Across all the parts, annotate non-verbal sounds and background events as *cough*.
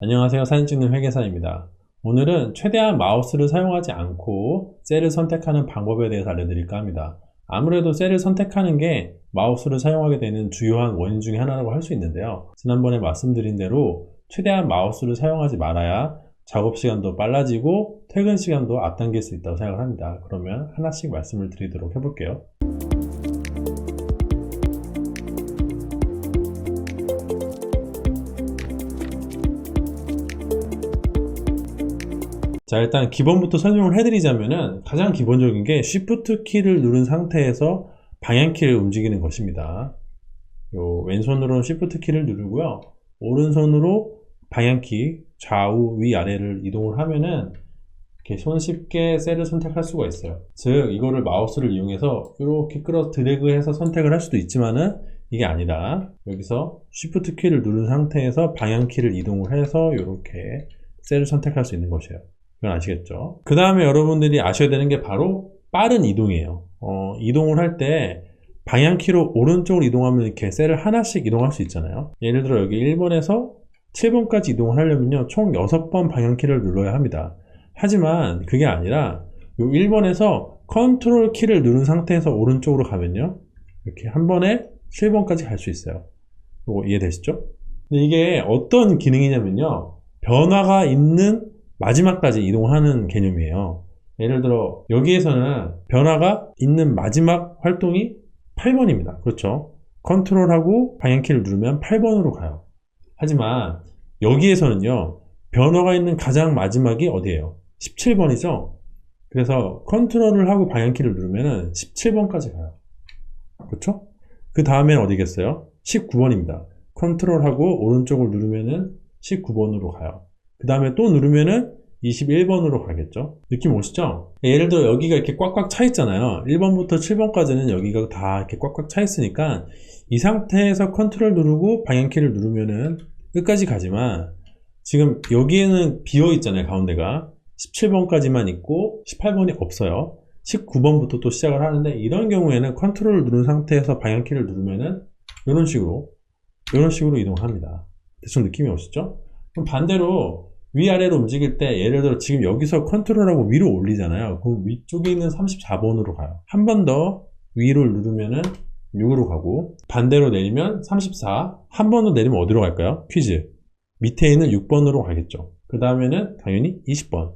안녕하세요. 사진 찍는 회계사입니다. 오늘은 최대한 마우스를 사용하지 않고 셀을 선택하는 방법에 대해서 알려드릴까 합니다. 아무래도 셀을 선택하는 게 마우스를 사용하게 되는 주요한 원인 중에 하나라고 할 수 있는데요. 지난번에 말씀드린 대로 최대한 마우스를 사용하지 말아야 작업 시간도 빨라지고 퇴근 시간도 앞당길 수 있다고 생각을 합니다. 그러면 하나씩 말씀을 드리도록 해볼게요 자 일단 기본부터 설명을 해드리자면은 가장 기본적인 게 Shift 키를 누른 상태에서 방향 키를 움직이는 것입니다. 요 왼손으로는 Shift 키를 누르고요. 오른손으로 방향 키 좌우 위 아래를 이동을 하면은 이렇게 손쉽게 셀을 선택할 수가 있어요. 즉 이거를 마우스를 이용해서 이렇게 끌어 드래그해서 선택을 할 수도 있지만은 이게 아니라 여기서 Shift 키를 누른 상태에서 방향 키를 이동을 해서 이렇게 셀을 선택할 수 있는 것이에요. 이건 아시겠죠? 그 다음에 여러분들이 아셔야 되는 게 바로 빠른 이동이에요. 어, 이동을 할 때 방향키로 오른쪽으로 이동하면 이렇게 셀을 하나씩 이동할 수 있잖아요. 예를 들어 여기 1번에서 7번까지 이동을 하려면요. 총 6번 방향키를 눌러야 합니다. 하지만 그게 아니라 요 1번에서 컨트롤 키를 누른 상태에서 오른쪽으로 가면요. 이렇게 한 번에 7번까지 갈 수 있어요. 이거 이해되시죠? 근데 이게 어떤 기능이냐면요. 변화가 있는 마지막까지 이동하는 개념이에요. 예를 들어 여기에서는 변화가 있는 마지막 활동이 8번입니다. 그렇죠? 컨트롤하고 방향키를 누르면 8번으로 가요. 하지만 여기에서는요. 변화가 있는 가장 마지막이 어디예요? 17번이죠? 그래서 컨트롤을 하고 방향키를 누르면 17번까지 가요. 그렇죠? 그 다음엔 어디겠어요? 19번입니다. 컨트롤하고 오른쪽을 누르면 19번으로 가요. 그 다음에 또 누르면은 21번으로 가겠죠? 느낌 오시죠? 예를 들어 여기가 이렇게 꽉꽉 차 있잖아요. 1번부터 7번까지는 여기가 다 이렇게 꽉꽉 차 있으니까 이 상태에서 컨트롤 누르고 방향키를 누르면은 끝까지 가지만 지금 여기에는 비어 있잖아요 가운데가. 17번까지만 있고 18번이 없어요. 19번부터 또 시작을 하는데 이런 경우에는 컨트롤을 누른 상태에서 방향키를 누르면은 이런 식으로 이런 식으로 이동합니다. 대충 느낌이 오시죠? 그럼 반대로 위아래로 움직일 때 예를 들어 지금 여기서 컨트롤하고 위로 올리잖아요 그 위쪽에 있는 34번으로 가요 한 번 더 위를 누르면은 6으로 가고 반대로 내리면 34 한 번 더 내리면 어디로 갈까요? 퀴즈 밑에 있는 6번으로 가겠죠 그 다음에는 당연히 20번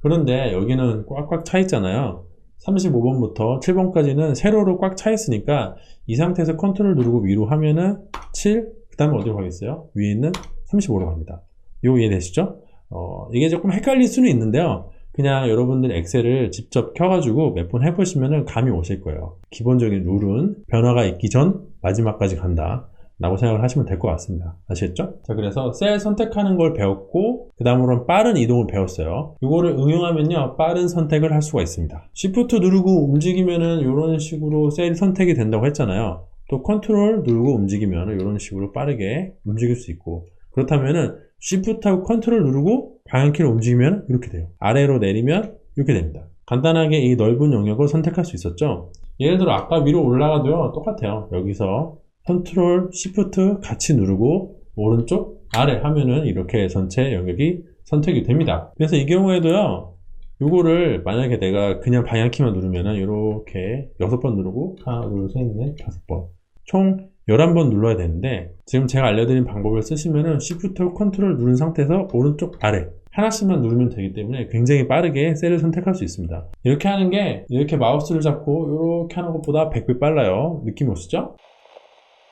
그런데 여기는 꽉꽉 차 있잖아요 35번부터 7번까지는 세로로 꽉 차 있으니까 이 상태에서 컨트롤 누르고 위로 하면은 7, 그 다음에 어디로 가겠어요? 위에 있는 35로 갑니다. 이거 이해되시죠? 어, 이게 조금 헷갈릴 수는 있는데요. 그냥 여러분들 엑셀을 직접 켜가지고 몇 번 해보시면 감이 오실 거예요. 기본적인 룰은 변화가 있기 전 마지막까지 간다. 라고 생각을 하시면 될 것 같습니다. 아시겠죠? 자, 그래서 셀 선택하는 걸 배웠고, 그 다음으로는 빠른 이동을 배웠어요. 이거를 응용하면요, 빠른 선택을 할 수가 있습니다. Shift 누르고 움직이면은 이런 식으로 셀 선택이 된다고 했잖아요. 또 컨트롤 누르고 움직이면 이런 식으로 빠르게 움직일 수 있고, 그렇다면은 Shift하고 컨트롤 누르고 방향키를 움직이면 이렇게 돼요. 아래로 내리면 이렇게 됩니다. 간단하게 이 넓은 영역을 선택할 수 있었죠. 예를 들어 아까 위로 올라가도요 똑같아요. 여기서 컨트롤 시프트 같이 누르고 오른쪽 아래 하면은 이렇게 전체 영역이 선택이 됩니다. 그래서 이 경우에도요 요거를 만약에 내가 그냥 방향키만 누르면은 이렇게 6번 누르고 하나 둘 셋 넷 다섯 번 총 11번 눌러야 되는데 지금 제가 알려드린 방법을 쓰시면은 Shift 컨트롤 누른 상태에서 오른쪽 아래 하나씩만 누르면 되기 때문에 굉장히 빠르게 셀을 선택할 수 있습니다. 이렇게 하는 게 이렇게 마우스를 잡고 이렇게 하는 것보다 100배 빨라요. 느낌 오시죠?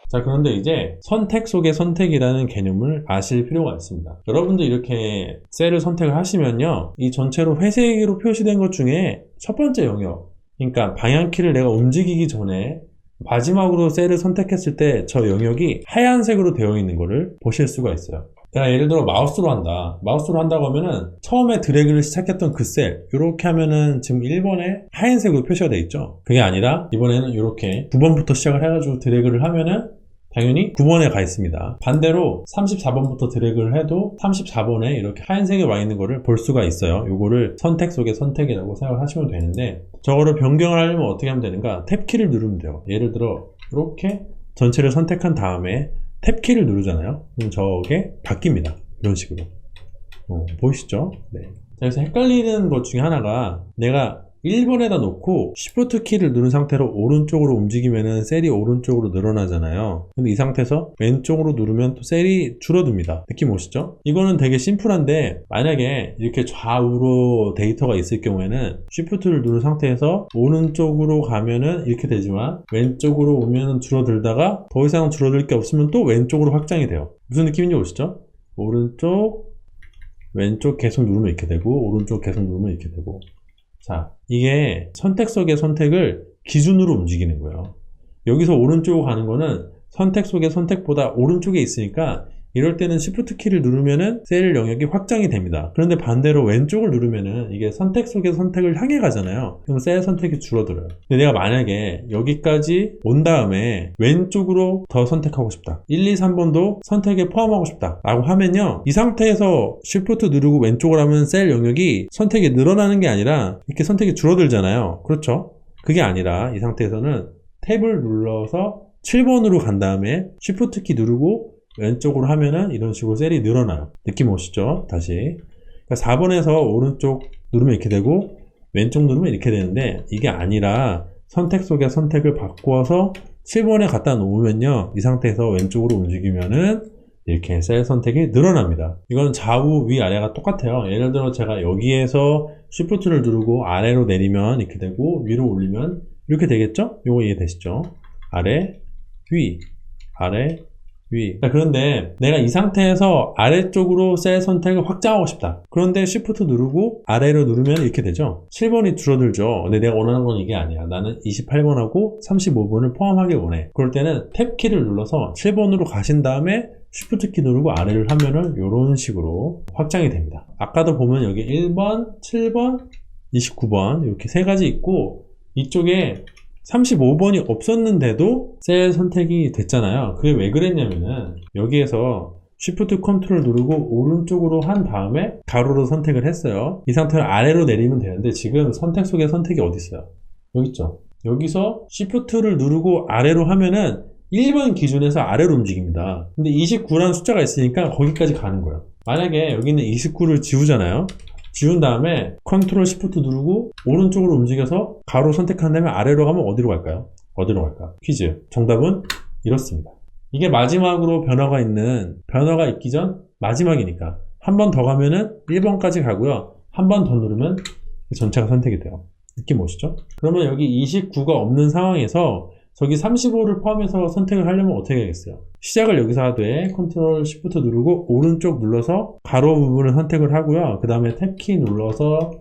자 그런데 이제 선택 속의 선택이라는 개념을 아실 필요가 있습니다. 여러분들 이렇게 셀을 선택을 하시면요 이 전체로 회색으로 표시된 것 중에 첫 번째 영역 그러니까 방향키를 내가 움직이기 전에 마지막으로 셀을 선택했을 때 저 영역이 하얀색으로 되어 있는 것을 보실 수가 있어요. 내가 예를 들어 마우스로 한다. 마우스로 한다고 하면은 처음에 드래그를 시작했던 그 셀 이렇게 하면은 지금 1번에 하얀색으로 표시가 되어 있죠? 그게 아니라 이번에는 이렇게 9번부터 시작을 해가지고 드래그를 하면은 당연히 9번에 가 있습니다. 반대로 34번부터 드래그를 해도 34번에 이렇게 하얀색이 와 있는 거를 볼 수가 있어요. 이거를 선택 속의 선택이라고 생각을 하시면 되는데 저거를 변경을 하려면 어떻게 하면 되는가? 탭키를 누르면 돼요. 예를 들어 이렇게 전체를 선택한 다음에 탭키를 누르잖아요. 그럼 저게 바뀝니다. 이런 식으로. 어, 보이시죠? 네. 자, 그래서 헷갈리는 것 중에 하나가 내가 1번에다 놓고 Shift 키를 누른 상태로 오른쪽으로 움직이면은 셀이 오른쪽으로 늘어나잖아요. 근데 이 상태에서 왼쪽으로 누르면 또 셀이 줄어듭니다. 느낌 오시죠? 이거는 되게 심플한데 만약에 이렇게 좌우로 데이터가 있을 경우에는 Shift를 누른 상태에서 오른쪽으로 가면은 이렇게 되지만 왼쪽으로 오면은 줄어들다가 더 이상 줄어들 게 없으면 또 왼쪽으로 확장이 돼요. 무슨 느낌인지 오시죠? 오른쪽 왼쪽 계속 누르면 이렇게 되고 오른쪽 계속 누르면 이렇게 되고 자 이게 선택 속의 선택을 기준으로 움직이는 거예요. 여기서 오른쪽으로 가는 거는 선택 속의 선택보다 오른쪽에 있으니까 이럴 때는 Shift 키를 누르면은 셀 영역이 확장이 됩니다. 그런데 반대로 왼쪽을 누르면은 이게 선택 속의 선택을 향해 가잖아요. 그럼 셀 선택이 줄어들어요. 근데 내가 만약에 여기까지 온 다음에 왼쪽으로 더 선택하고 싶다. 1, 2, 3번도 선택에 포함하고 싶다. 라고 하면요. 이 상태에서 Shift 누르고 왼쪽을 하면 셀 영역이 선택이 늘어나는 게 아니라 이렇게 선택이 줄어들잖아요. 그렇죠? 그게 아니라 이 상태에서는 탭을 눌러서 7번으로 간 다음에 Shift 키 누르고 왼쪽으로 하면은 이런 식으로 셀이 늘어나요. 느낌 오시죠? 다시. 그러니까 4번에서 오른쪽 누르면 이렇게 되고 왼쪽 누르면 이렇게 되는데 이게 아니라 선택 속의 선택을 바꾸어서 7번에 갖다 놓으면요. 이 상태에서 왼쪽으로 움직이면은 이렇게 셀 선택이 늘어납니다. 이건 좌우 위 아래가 똑같아요. 예를 들어 제가 여기에서 Shift를 누르고 아래로 내리면 이렇게 되고 위로 올리면 이렇게 되겠죠? 이거 이해되시죠? 아래, 위, 아래, 위. 자, 그런데 내가 이 상태에서 아래쪽으로 셀 선택을 확장하고 싶다. 그런데 Shift 누르고 아래로 누르면 이렇게 되죠. 7번이 줄어들죠. 근데 내가 원하는 건 이게 아니야. 나는 28번하고 35번을 포함하길 원해. 그럴 때는 탭 키를 눌러서 7번으로 가신 다음에 Shift 키 누르고 아래를 하면은 이런 식으로 확장이 됩니다. 아까도 보면 여기 1번, 7번, 29번 이렇게 세 가지 있고 이쪽에 35번이 없었는데도 셀 선택이 됐잖아요. 그게 왜 그랬냐면은 여기에서 Shift 컨트롤 누르고 오른쪽으로 한 다음에 가로로 선택을 했어요. 이 상태로 아래로 내리면 되는데 지금 선택 속에 선택이 어디 있어요? 여기 있죠. 여기서 Shift를 누르고 아래로 하면은 1번 기준에서 아래로 움직입니다. 근데 29라는 숫자가 있으니까 거기까지 가는 거예요. 만약에 여기는 29를 지우잖아요. 지운 다음에 컨트롤 시프트 누르고 오른쪽으로 움직여서 가로 선택한 다음에 아래로 가면 어디로 갈까요? 어디로 갈까? 퀴즈. 정답은 이렇습니다. 이게 마지막으로 변화가 있는 변화가 있기 전 마지막이니까 한 번 더 가면은 1번까지 가고요. 한 번 더 누르면 전체가 선택이 돼요. 느낌 오시죠? 그러면 여기 29가 없는 상황에서 저기 35를 포함해서 선택을 하려면 어떻게 하겠어요? 시작을 여기서 하되 컨트롤 시프트 누르고 오른쪽 눌러서 가로 부분을 선택을 하고요. 그 다음에 탭키 눌러서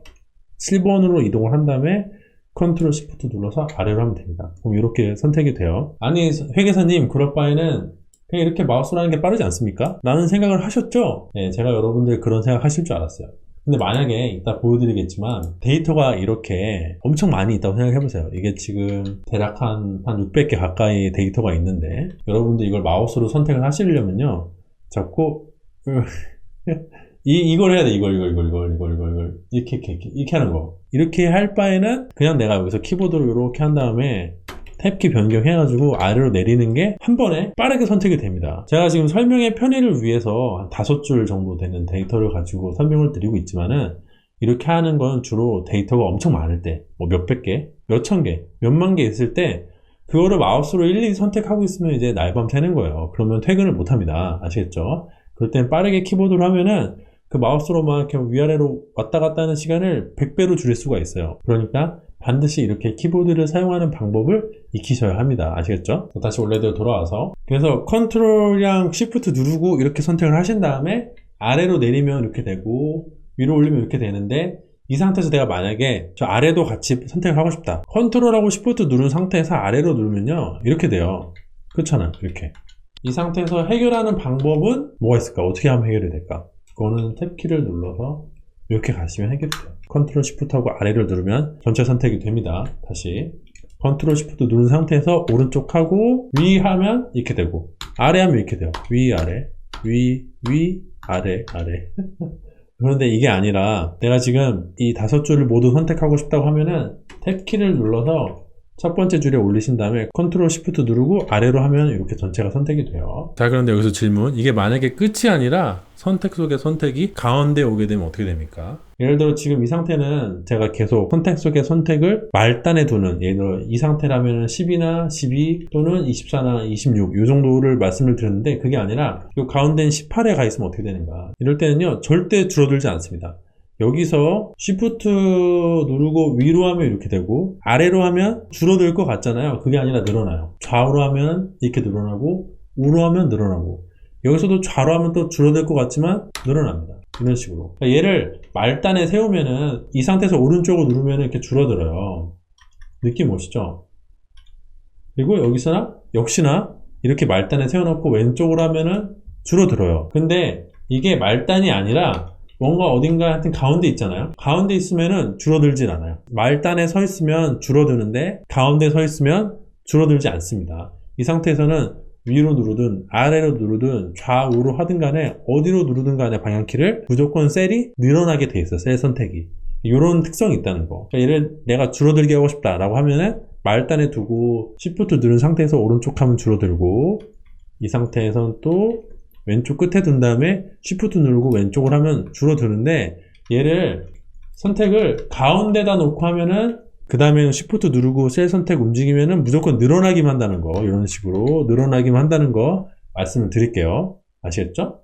7번으로 이동을 한 다음에 컨트롤 시프트 눌러서 아래로 하면 됩니다. 그럼 이렇게 선택이 돼요. 아니 회계사님 그럴 바에는 그냥 이렇게 마우스로 하는 게 빠르지 않습니까? 라는 생각을 하셨죠? 네, 제가 여러분들 그런 생각 하실 줄 알았어요. 근데 만약에 이따 보여드리겠지만 데이터가 이렇게 엄청 많이 있다고 생각해보세요. 이게 지금 대략 한, 한 600개 가까이 데이터가 있는데 여러분들 이걸 마우스로 선택을 하시려면요. 자꾸 *laughs* 이, 이걸 해야 돼. 이걸, 이걸, 이걸, 이걸, 이걸, 이걸, 이걸. 이렇게, 이렇게, 이렇게, 이렇게 하는 거. 이렇게 할 바에는 그냥 내가 여기서 키보드로 이렇게 한 다음에 탭키 변경해가지고 아래로 내리는 게 한 번에 빠르게 선택이 됩니다. 제가 지금 설명의 편의를 위해서 한 다섯 줄 정도 되는 데이터를 가지고 설명을 드리고 있지만은 이렇게 하는 건 주로 데이터가 엄청 많을 때, 뭐 몇백 개, 몇천 개, 몇만 개 있을 때 그거를 마우스로 일일이 선택하고 있으면 이제 날밤 새는 거예요. 그러면 퇴근을 못 합니다. 아시겠죠? 그럴 땐 빠르게 키보드로 하면은 그 마우스로만 이렇게 위아래로 왔다 갔다 하는 시간을 100배로 줄일 수가 있어요. 그러니까 반드시 이렇게 키보드를 사용하는 방법을 익히셔야 합니다. 아시겠죠? 다시 원래대로 돌아와서 그래서 컨트롤이랑 시프트 누르고 이렇게 선택을 하신 다음에 아래로 내리면 이렇게 되고 위로 올리면 이렇게 되는데 이 상태에서 내가 만약에 저 아래도 같이 선택을 하고 싶다. 컨트롤하고 시프트 누른 상태에서 아래로 누르면요. 이렇게 돼요. 그렇잖아. 이렇게. 이 상태에서 해결하는 방법은 뭐가 있을까? 어떻게 하면 해결이 될까? 그거는 탭키를 눌러서 이렇게 가시면 돼요. 컨트롤 시프트하고 아래를 누르면 전체 선택이 됩니다. 다시 컨트롤 시프트 누른 상태에서 오른쪽 하고 위 하면 이렇게 되고 아래 하면 이렇게 돼요. 위 아래 위 위 아래 아래 *laughs* 그런데 이게 아니라 내가 지금 이 다섯 줄을 모두 선택하고 싶다고 하면은 탭키를 눌러서 첫 번째 줄에 올리신 다음에 컨트롤 시프트 누르고 아래로 하면 이렇게 전체가 선택이 돼요. 자, 그런데 여기서 질문. 이게 만약에 끝이 아니라 선택 속의 선택이 가운데 오게 되면 어떻게 됩니까? 예를 들어 지금 이 상태는 제가 계속 선택 속의 선택을 말단에 두는 예를 들어 이 상태라면 10이나 12 또는 24나 26 이 정도를 말씀을 드렸는데 그게 아니라 이 가운데는 18에 가 있으면 어떻게 되는가 이럴 때는요 절대 줄어들지 않습니다. 여기서 Shift 누르고 위로 하면 이렇게 되고 아래로 하면 줄어들 것 같잖아요. 그게 아니라 늘어나요. 좌우로 하면 이렇게 늘어나고 우로 하면 늘어나고 여기서도 좌로 하면 또 줄어들 것 같지만 늘어납니다. 이런 식으로. 그러니까 얘를 말단에 세우면은 이 상태에서 오른쪽으로 누르면 이렇게 줄어들어요. 느낌 오시죠? 그리고 여기서나 역시나 이렇게 말단에 세워놓고 왼쪽으로 하면은 줄어들어요. 근데 이게 말단이 아니라 뭔가 어딘가 하여튼 가운데 있잖아요. 가운데 있으면은 줄어들진 않아요. 말단에 서 있으면 줄어드는데 가운데 서 있으면 줄어들지 않습니다. 이 상태에서는 위로 누르든 아래로 누르든 좌우로 하든 간에 어디로 누르든 간에 방향키를 무조건 셀이 늘어나게 돼 있어요. 셀 선택이. 이런 특성이 있다는 거. 그러니까 얘를 내가 줄어들게 하고 싶다라고 하면은 말단에 두고 Shift 누른 상태에서 오른쪽 하면 줄어들고 이 상태에서는 또 왼쪽 끝에 둔 다음에 Shift 누르고 왼쪽을 하면 줄어드는데 얘를 선택을 가운데다 놓고 하면은 그 다음에 Shift 누르고 셀 선택 움직이면은 무조건 늘어나기만 한다는 거. 이런 식으로 늘어나기만 한다는 거 말씀을 드릴게요. 아시겠죠?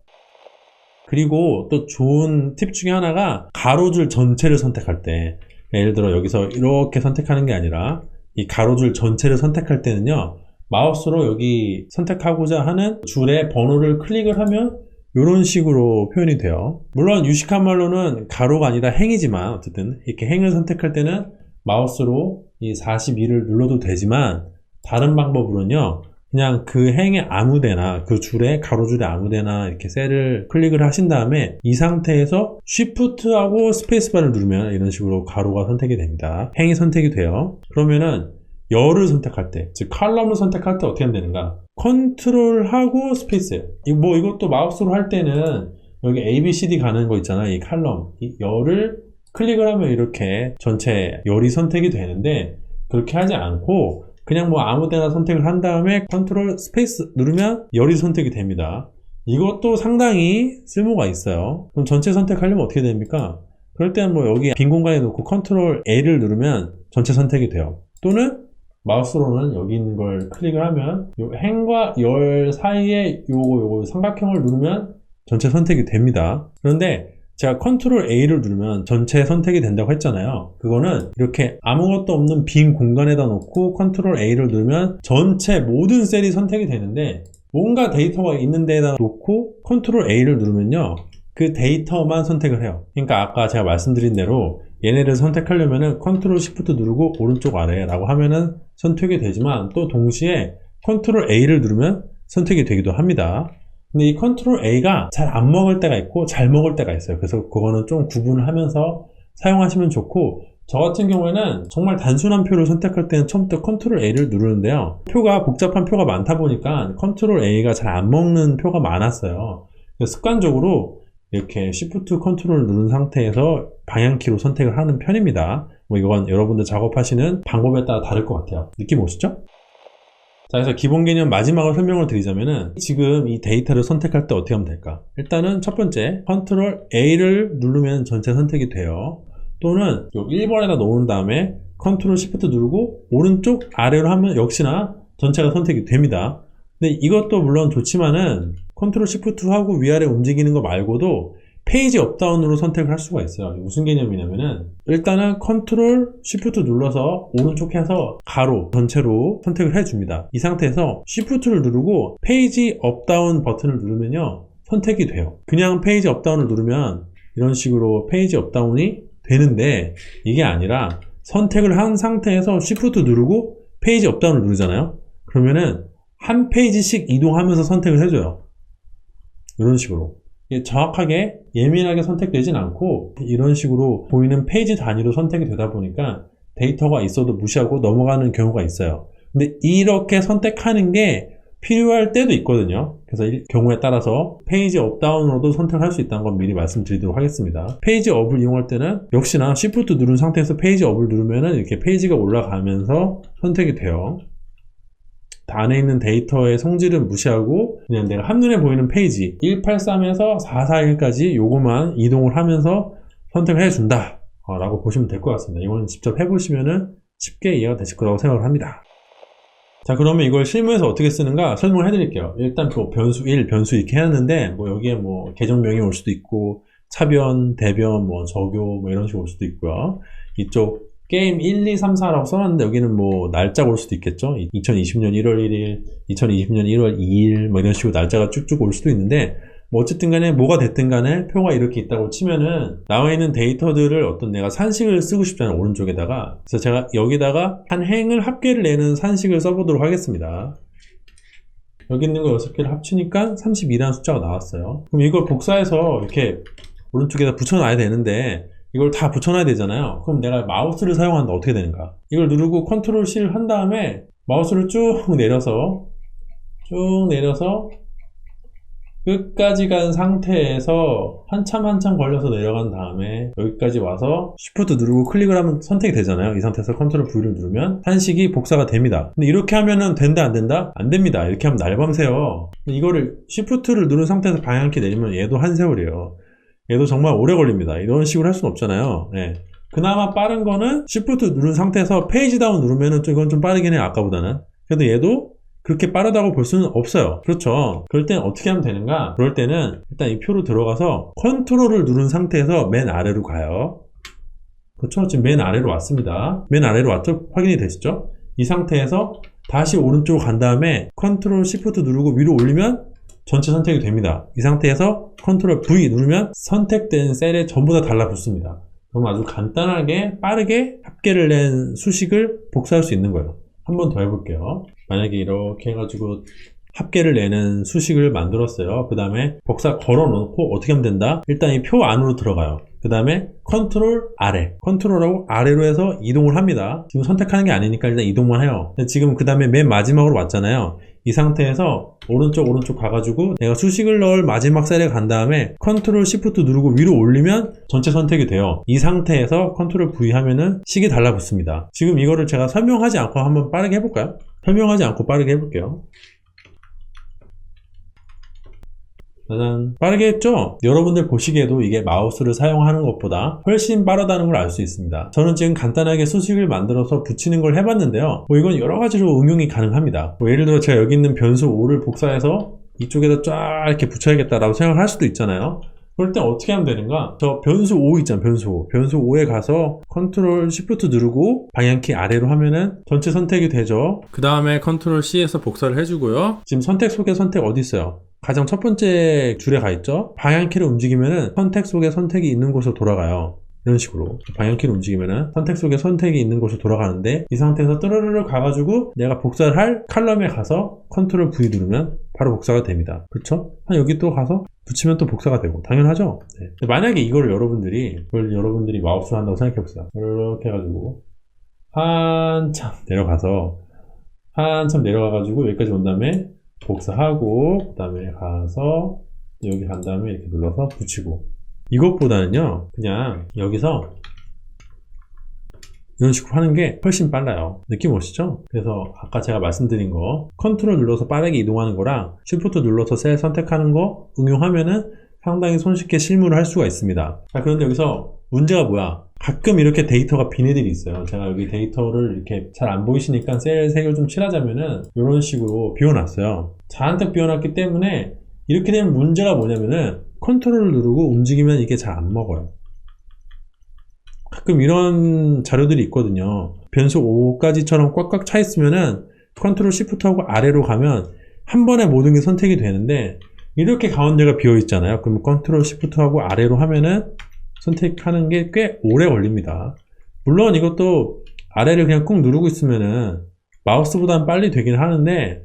그리고 또 좋은 팁 중에 하나가 가로줄 전체를 선택할 때. 예를 들어 여기서 이렇게 선택하는 게 아니라 이 가로줄 전체를 선택할 때는요 마우스로 여기 선택하고자 하는 줄에 번호를 클릭을 하면 이런 식으로 표현이 돼요. 물론 유식한 말로는 가로가 아니라 행이지만 어쨌든 이렇게 행을 선택할 때는 마우스로 이 42를 눌러도 되지만 다른 방법으로는요 그냥 그 행에 아무데나 그 줄에 가로줄에 아무데나 이렇게 셀을 클릭을 하신 다음에 이 상태에서 Shift하고 스페이스바를 누르면 이런 식으로 가로가 선택이 됩니다. 행이 선택이 돼요. 그러면은 열을 선택할 때, 즉 칼럼을 선택할 때 어떻게 하면 되는가? 컨트롤하고 스페이스예요. 뭐 이것도 마우스로 할 때는 여기 A, B, C, D 가는 거 있잖아요. 이 칼럼, 이 열을 클릭을 하면 이렇게 전체 열이 선택이 되는데 그렇게 하지 않고 그냥 뭐 아무 데나 선택을 한 다음에 컨트롤 스페이스 누르면 열이 선택이 됩니다. 이것도 상당히 쓸모가 있어요. 그럼 전체 선택하려면 어떻게 됩니까? 그럴 때는 뭐 여기 빈 공간에 놓고 컨트롤 A를 누르면 전체 선택이 돼요. 또는 마우스로는 여기 있는 걸 클릭을 하면 요 행과 열 사이에 요거 요거 삼각형을 누르면 전체 선택이 됩니다. 그런데 제가 컨트롤 A를 누르면 전체 선택이 된다고 했잖아요. 그거는 이렇게 아무것도 없는 빈 공간에다 놓고 컨트롤 A를 누르면 전체 모든 셀이 선택이 되는데 뭔가 데이터가 있는 데에다 놓고 컨트롤 A를 누르면요. 그 데이터만 선택을 해요. 그러니까 아까 제가 말씀드린 대로 얘네를 선택하려면은 컨트롤 시프트 누르고 오른쪽 아래라고 하면은 선택이 되지만 또 동시에 컨트롤 A를 누르면 선택이 되기도 합니다. 근데 이 컨트롤 A가 잘 안 먹을 때가 있고 잘 먹을 때가 있어요. 그래서 그거는 좀 구분을 하면서 사용하시면 좋고 저 같은 경우에는 정말 단순한 표를 선택할 때는 처음부터 컨트롤 A를 누르는데요. 표가 복잡한 표가 많다 보니까 컨트롤 A가 잘 안 먹는 표가 많았어요. 습관적으로 이렇게 Shift 컨트롤을 누른 상태에서 방향키로 선택을 하는 편입니다. 뭐 이건 여러분들 작업하시는 방법에 따라 다를 것 같아요. 느낌 오시죠? 자, 그래서 기본 개념 마지막으로 설명을 드리자면은 지금 이 데이터를 선택할 때 어떻게 하면 될까? 일단은 첫 번째, 컨트롤 A를 누르면 전체 선택이 돼요. 또는 1번에다 놓은 다음에 컨트롤 시프트 누르고 오른쪽 아래로 하면 역시나 전체가 선택이 됩니다. 근데 이것도 물론 좋지만은 컨트롤 시프트 하고 위아래 움직이는 거 말고도 페이지 업다운으로 선택을 할 수가 있어요. 무슨 개념이냐면은 일단은 컨트롤 시프트 눌러서 오른쪽 해서 가로 전체로 선택을 해줍니다. 이 상태에서 시프트를 누르고 페이지 업다운 버튼을 누르면요 선택이 돼요. 그냥 페이지 업다운을 누르면 이런 식으로 페이지 업다운이 되는데 이게 아니라 선택을 한 상태에서 시프트 누르고 페이지 업다운을 누르잖아요. 그러면은 한 페이지씩 이동하면서 선택을 해줘요. 이런 식으로. 정확하게 예민하게 선택되진 않고 이런 식으로 보이는 페이지 단위로 선택이 되다 보니까 데이터가 있어도 무시하고 넘어가는 경우가 있어요. 근데 이렇게 선택하는 게 필요할 때도 있거든요. 그래서 이 경우에 따라서 페이지 업다운으로도 선택할 수 있다는 건 미리 말씀드리도록 하겠습니다. 페이지 업을 이용할 때는 역시나 Shift 누른 상태에서 페이지 업을 누르면은 이렇게 페이지가 올라가면서 선택이 돼요. 안에 있는 데이터의 성질은 무시하고 그냥 내가 한눈에 보이는 페이지 183에서 441까지 요거만 이동을 하면서 선택을 해준다 어, 라고 보시면 될 것 같습니다. 이거는 직접 해보시면은 쉽게 이해가 되실 거라고 생각을 합니다. 자 그러면 이걸 실무에서 어떻게 쓰는가 설명을 해드릴게요. 일단 뭐 변수 1, 변수 이렇게 해놨는데 뭐 여기에 뭐 계정명이 올 수도 있고 차변, 대변, 뭐 적요 뭐 이런 식으로 올 수도 있고요. 이쪽 게임 1, 2, 3, 4라고 써놨는데 여기는 뭐 날짜가 올 수도 있겠죠. 2020년 1월 1일, 2020년 1월 2일 뭐 이런 식으로 날짜가 쭉쭉 올 수도 있는데 뭐 어쨌든 간에 뭐가 됐든 간에 표가 이렇게 있다고 치면은 나와 있는 데이터들을 어떤 내가 산식을 쓰고 싶잖아요 오른쪽에다가 그래서 제가 여기다가 한 행을 합계를 내는 산식을 써보도록 하겠습니다 여기 있는 거 6개를 합치니까 32라는 숫자가 나왔어요 그럼 이걸 복사해서 이렇게 오른쪽에다 붙여놔야 되는데 이걸 다 붙여놔야 되잖아요 그럼 내가 마우스를 사용한다 어떻게 되는가 이걸 누르고 컨트롤 C를 한 다음에 마우스를 쭉 내려서 쭉 내려서 끝까지 간 상태에서 한참 한참 걸려서 내려간 다음에 여기까지 와서 Shift 누르고 클릭을 하면 선택이 되잖아요. 이 상태에서 컨트롤 V를 누르면 한식이 복사가 됩니다. 근데 이렇게 하면은 된다 안 된다? 안 됩니다. 이렇게 하면 날밤새요. 이거를 Shift를 누른 상태에서 방향키 내리면 얘도 한 세월이에요. 얘도 정말 오래 걸립니다. 이런 식으로 할 수는 없잖아요. 예. 그나마 빠른 거는 Shift 누른 상태에서 페이지 다운 누르면은 좀 이건 좀 빠르긴 해요. 아까보다는. 그래도 얘도 그렇게 빠르다고 볼 수는 없어요. 그렇죠. 그럴 땐 어떻게 하면 되는가? 그럴 때는 일단 이 표로 들어가서 컨트롤을 누른 상태에서 맨 아래로 가요. 그렇죠. 지금 맨 아래로 왔습니다. 맨 아래로 왔죠? 확인이 되시죠? 이 상태에서 다시 오른쪽으로 간 다음에 컨트롤 시프트 누르고 위로 올리면 전체 선택이 됩니다. 이 상태에서 컨트롤 V 누르면 선택된 셀에 전부 다 달라붙습니다. 그럼 아주 간단하게 빠르게 합계를 낸 수식을 복사할 수 있는 거예요. 한 번 더 해볼게요. 만약에 이렇게 해가지고 합계를 내는 수식을 만들었어요. 그 다음에 복사 걸어놓고 어떻게 하면 된다? 일단 이 표 안으로 들어가요. 그 다음에 컨트롤 아래 컨트롤하고 아래로 해서 이동을 합니다. 지금 선택하는 게 아니니까 일단 이동만 해요. 지금 그 다음에 맨 마지막으로 왔잖아요. 이 상태에서 오른쪽 오른쪽 가가지고 내가 수식을 넣을 마지막 셀에 간 다음에 컨트롤 시프트 누르고 위로 올리면 전체 선택이 돼요. 이 상태에서 컨트롤 V 하면은 식이 달라붙습니다. 지금 이거를 제가 설명하지 않고 한번 빠르게 해볼까요? 설명하지 않고 빠르게 해볼게요. 짜잔. 빠르게 했죠? 여러분들 보시기에도 이게 마우스를 사용하는 것보다 훨씬 빠르다는 걸 알 수 있습니다. 저는 지금 간단하게 수식을 만들어서 붙이는 걸 해봤는데요. 뭐 이건 여러 가지로 응용이 가능합니다. 뭐 예를 들어 제가 여기 있는 변수 5를 복사해서 이쪽에다 쫙 이렇게 붙여야겠다라고 생각을 할 수도 있잖아요. 그럴 땐 어떻게 하면 되는가? 저 변수 5 있잖아요, 변수 5. 변수 5에 가서 컨트롤 시프트 누르고 방향키 아래로 하면은 전체 선택이 되죠. 그 다음에 컨트롤 C에서 복사를 해주고요. 지금 선택 속에 선택 어디 있어요? 가장 첫 번째 줄에 가 있죠. 방향키를 움직이면은 선택 속에 선택이 있는 곳으로 돌아가요. 이런 식으로 방향키를 움직이면은 선택 속에 선택이 있는 곳으로 돌아가는데 이 상태에서 뜨르르르 가가지고 내가 복사를 할 칼럼에 가서 컨트롤 V 누르면 바로 복사가 됩니다. 그렇죠? 한 여기 또 가서 붙이면 또 복사가 되고 당연하죠. 네. 만약에 이거를 여러분들이 이걸 여러분들이 마우스로 한다고 생각해 보세요. 이렇게 해가지고 한참 내려가서 한참 내려가가지고 여기까지 온 다음에 복사하고 그 다음에 가서 여기 간 다음에 이렇게 눌러서 붙이고. 이것보다는요 그냥 여기서 이런 식으로 하는 게 훨씬 빨라요. 느낌 오시죠? 그래서 아까 제가 말씀드린 거 컨트롤 눌러서 빠르게 이동하는 거랑 쉬프트 눌러서 셀 선택하는 거 응용하면은 상당히 손쉽게 실무를 할 수가 있습니다. 자 그런데 여기서 문제가 뭐야 가끔 이렇게 데이터가 빈 애들이 있어요. 제가 여기 데이터를 이렇게 잘 안 보이시니까 셀 색을 좀 칠하자면은 이런 식으로 비워놨어요. 잔뜩 비워놨기 때문에 이렇게 되면 문제가 뭐냐면은 컨트롤을 누르고 움직이면 이게 잘 안 먹어요. 가끔 이런 자료들이 있거든요. 변수 5까지처럼 꽉꽉 차 있으면은 컨트롤 시프트하고 아래로 가면 한 번에 모든 게 선택이 되는데 이렇게 가운데가 비어 있잖아요. 그러면 컨트롤 시프트하고 아래로 하면은 선택하는 게 꽤 오래 걸립니다. 물론 이것도 아래를 그냥 꾹 누르고 있으면은 마우스보다는 빨리 되긴 하는데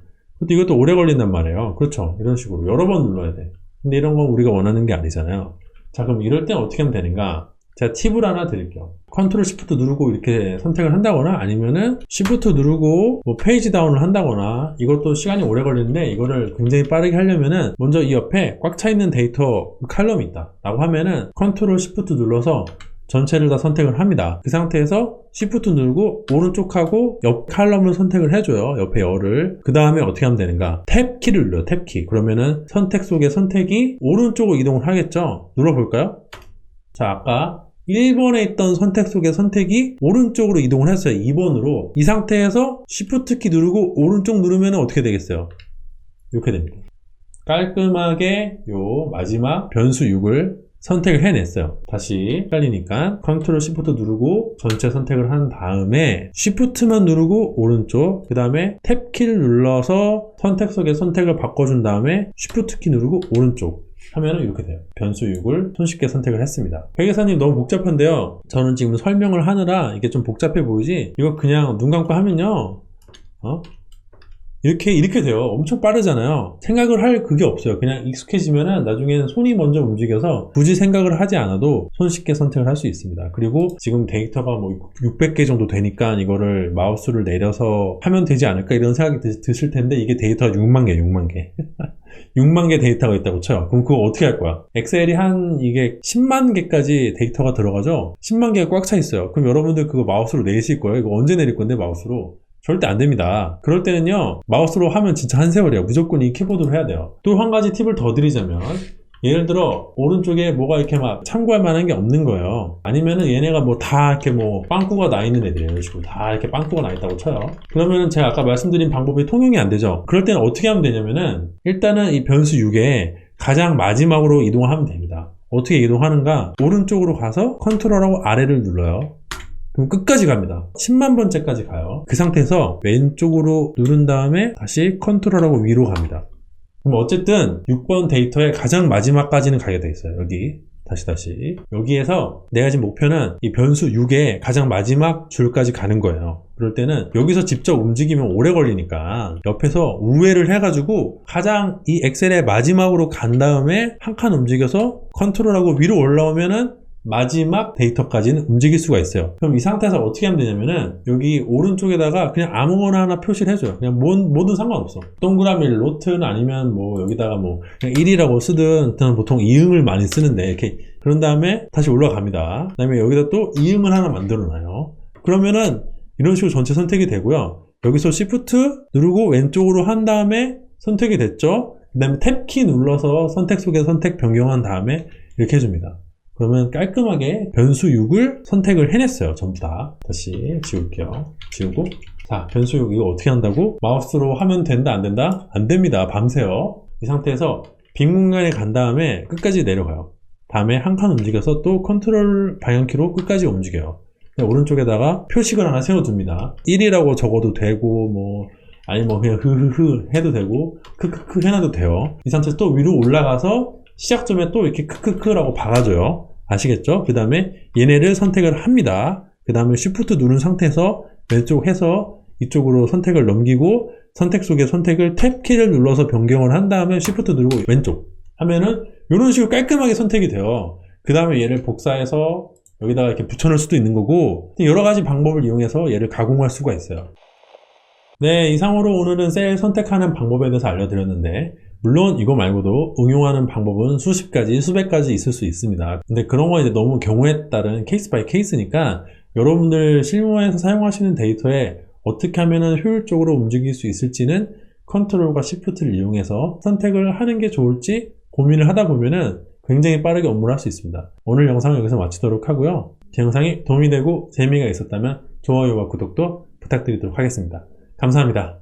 이것도 오래 걸린단 말이에요. 그렇죠. 이런 식으로 여러 번 눌러야 돼. 근데 이런 건 우리가 원하는 게 아니잖아요. 자, 그럼 이럴 땐 어떻게 하면 되는가? 제가 팁을 하나 드릴게요. 컨트롤 시프트 누르고 이렇게 선택을 한다거나 아니면은 시프트 누르고 뭐 페이지 다운을 한다거나 이것도 시간이 오래 걸리는데 이거를 굉장히 빠르게 하려면은 먼저 이 옆에 꽉 차 있는 데이터 칼럼이 있다 라고 하면은 컨트롤 시프트 눌러서 전체를 다 선택을 합니다. 그 상태에서 Shift 누르고 오른쪽하고 옆 칼럼을 선택을 해줘요. 옆에 열을. 그 다음에 어떻게 하면 되는가? 탭 키를 눌러요. 탭 키. 그러면은 선택 속의 선택이 오른쪽으로 이동을 하겠죠? 눌러볼까요? 자, 아까 1번에 있던 선택 속의 선택이 오른쪽으로 이동을 했어요. 2번으로. 이 상태에서 Shift 키 누르고 오른쪽 누르면 어떻게 되겠어요? 이렇게 됩니다. 깔끔하게 요 마지막 변수 6을 선택을 해냈어요. 다시 헷갈리니까 컨트롤 시프트 누르고 전체 선택을 한 다음에 시프트만 누르고 오른쪽 그 다음에 탭 키를 눌러서 선택 속의 선택을 바꿔준 다음에 시프트 키 누르고 오른쪽 하면은 이렇게 돼요. 변수 6을 손쉽게 선택을 했습니다. 회계사님 너무 복잡한데요. 저는 지금 설명을 하느라 이게 좀 복잡해 보이지 이거 그냥 눈 감고 하면요. 어? 이렇게 이렇게 돼요. 엄청 빠르잖아요. 생각을 할 그게 없어요. 그냥 익숙해지면은 나중에는 손이 먼저 움직여서 굳이 생각을 하지 않아도 손쉽게 선택을 할 수 있습니다. 그리고 지금 데이터가 뭐 600개 정도 되니까 이거를 마우스를 내려서 하면 되지 않을까 이런 생각이 드, 드실 텐데 이게 데이터가 6만 개, 6만 개. *laughs* 6만 개 데이터가 있다고 쳐요. 그럼 그거 어떻게 할 거야? 엑셀이 한 이게 10만 개까지 데이터가 들어가죠? 10만 개가 꽉 차 있어요. 그럼 여러분들 그거 마우스로 내실 거예요? 이거 언제 내릴 건데 마우스로? 절대 안 됩니다. 그럴 때는요, 마우스로 하면 진짜 한 세월이에요. 무조건 이 키보드로 해야 돼요. 또 한 가지 팁을 더 드리자면, 예를 들어, 오른쪽에 뭐가 이렇게 막 참고할 만한 게 없는 거예요. 아니면은 얘네가 뭐 다 이렇게 뭐 빵꾸가 나 있는 애들이에요. 이런 식으로. 다 이렇게 빵꾸가 나 있다고 쳐요. 그러면은 제가 아까 말씀드린 방법이 통용이 안 되죠. 그럴 때는 어떻게 하면 되냐면은, 일단은 이 변수 6에 가장 마지막으로 이동을 하면 됩니다. 어떻게 이동하는가? 오른쪽으로 가서 컨트롤하고 아래를 눌러요. 그럼 끝까지 갑니다. 10만 번째까지 가요. 그 상태에서 왼쪽으로 누른 다음에 다시 컨트롤하고 위로 갑니다. 그럼 어쨌든 6번 데이터의 가장 마지막까지는 가게 돼 있어요. 여기. 다시 다시. 여기에서 내가 지금 목표는 이 변수 6의 가장 마지막 줄까지 가는 거예요. 그럴 때는 여기서 직접 움직이면 오래 걸리니까 옆에서 우회를 해가지고 가장 이 엑셀의 마지막으로 간 다음에 한 칸 움직여서 컨트롤하고 위로 올라오면은 마지막 데이터까지는 움직일 수가 있어요. 그럼 이 상태에서 어떻게 하면 되냐면은 여기 오른쪽에다가 그냥 아무거나 하나 표시를 해줘요. 그냥 뭔, 뭐든 상관없어. 동그라미 로트는 아니면 뭐 여기다가 뭐 그냥 1이라고 쓰든 저는 보통 이응을 많이 쓰는데 이렇게 그런 다음에 다시 올라갑니다. 그 다음에 여기다 또 이응을 하나 만들어 놔요. 그러면은 이런 식으로 전체 선택이 되고요. 여기서 Shift 누르고 왼쪽으로 한 다음에 선택이 됐죠. 그 다음에 탭 키 눌러서 선택 속에 선택 변경한 다음에 이렇게 해줍니다. 그러면 깔끔하게 변수 6을 선택을 해냈어요. 전부 다. 다시 지울게요. 지우고. 자, 변수 6 이거 어떻게 한다고? 마우스로 하면 된다, 안 된다? 안 됩니다. 밤새요. 이 상태에서 빈 공간에 간 다음에 끝까지 내려가요. 다음에 한 칸 움직여서 또 컨트롤 방향키로 끝까지 움직여요. 오른쪽에다가 표식을 하나 세워둡니다. 1이라고 적어도 되고, 뭐, 아니 뭐 그냥 흐흐흐 해도 되고, 크크크 해놔도 돼요. 이 상태에서 또 위로 올라가서 시작점에 또 이렇게 크크크라고 박아줘요. 아시겠죠? 그 다음에 얘네를 선택을 합니다. 그 다음에 Shift 누른 상태에서 왼쪽 해서 이쪽으로 선택을 넘기고 선택 속의 선택을 탭 키를 눌러서 변경을 한 다음에 Shift 누르고 왼쪽 하면은 이런 식으로 깔끔하게 선택이 돼요. 그 다음에 얘를 복사해서 여기다가 이렇게 붙여놓을 수도 있는 거고 여러 가지 방법을 이용해서 얘를 가공할 수가 있어요. 네, 이상으로 오늘은 셀 선택하는 방법에 대해서 알려드렸는데 물론 이거 말고도 응용하는 방법은 수십 가지, 수백 가지 있을 수 있습니다. 근데 그런 건 이제 너무 경우에 따른 케이스 바이 케이스니까 여러분들 실무에서 사용하시는 데이터에 어떻게 하면 효율적으로 움직일 수 있을지는 컨트롤과 시프트를 이용해서 선택을 하는 게 좋을지 고민을 하다 보면은 굉장히 빠르게 업무를 할 수 있습니다. 오늘 영상은 여기서 마치도록 하고요. 제 영상이 도움이 되고 재미가 있었다면 좋아요와 구독도 부탁드리도록 하겠습니다. 감사합니다.